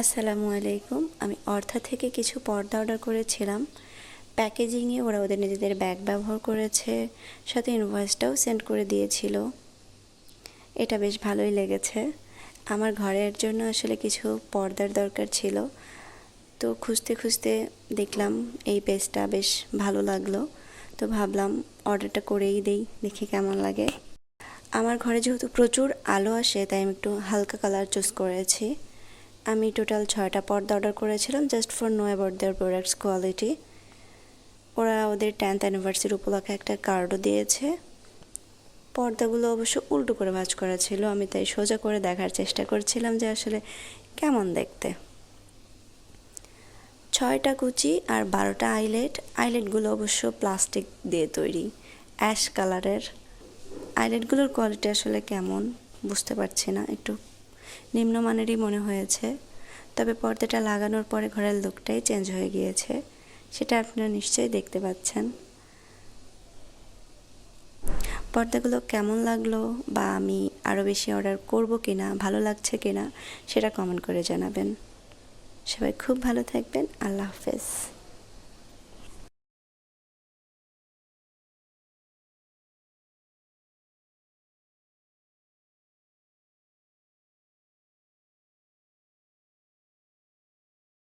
আসসালামু আলাইকুম। আমি অর্থা থেকে কিছু পর্দা অর্ডার করেছিলাম। প্যাকেজিংয়ে ওরা ওদের নিজেদের ব্যাগ ব্যবহার করেছে, সাথে ইনভয়েসটাও সেন্ড করে দিয়েছিল। এটা বেশ ভালোই লেগেছে। আমার ঘরের জন্য আসলে কিছু পর্দার দরকার ছিল। তো খুঁজতে খুঁজতে দেখলাম এই পেজটা বেশ ভালো লাগল। তো ভাবলাম অর্ডারটা করেই দেই, দেখি কেমন লাগে। আমার ঘরে যেহেতু প্রচুর আলো আসে, তাই আমি একটু হালকা কালার চুজ করেছি। আমি টোটাল ছয়টা পর্দা অর্ডার করেছিলাম just for know about their products quality ওরা ওদের টেন্থ অ্যানিভার্সারি উপলক্ষে একটা কার্ডও দিয়েছে। পর্দাগুলো অবশ্য উল্টো করে ভাজ করা ছিল, আমি তাই সোজা করে দেখার চেষ্টা করছিলাম যে আসলে কেমন দেখতে। ছয়টা কুচি আর বারোটা আইলেট আইলেটগুলো অবশ্য প্লাস্টিক দিয়ে তৈরি অ্যাশ কালারের আইলেটগুলোর কোয়ালিটি আসলে কেমন বুঝতে পারছি না, একটু নিম্নমানেরই মনে হয়েছে। তবে পর্দাটা লাগানোর পরে ঘরের লুকটাই চেঞ্জ হয়ে গিয়েছে, সেটা আপনারা নিশ্চয়ই দেখতে পাচ্ছেন। পর্দাগুলো কেমন লাগল বা আমি আরও বেশি অর্ডার করব কি না ভালো লাগছে কি না সেটা কমেন্ট করে জানাবেন। সবাই খুব ভালো থাকবেন, আল্লাহ হাফেজ।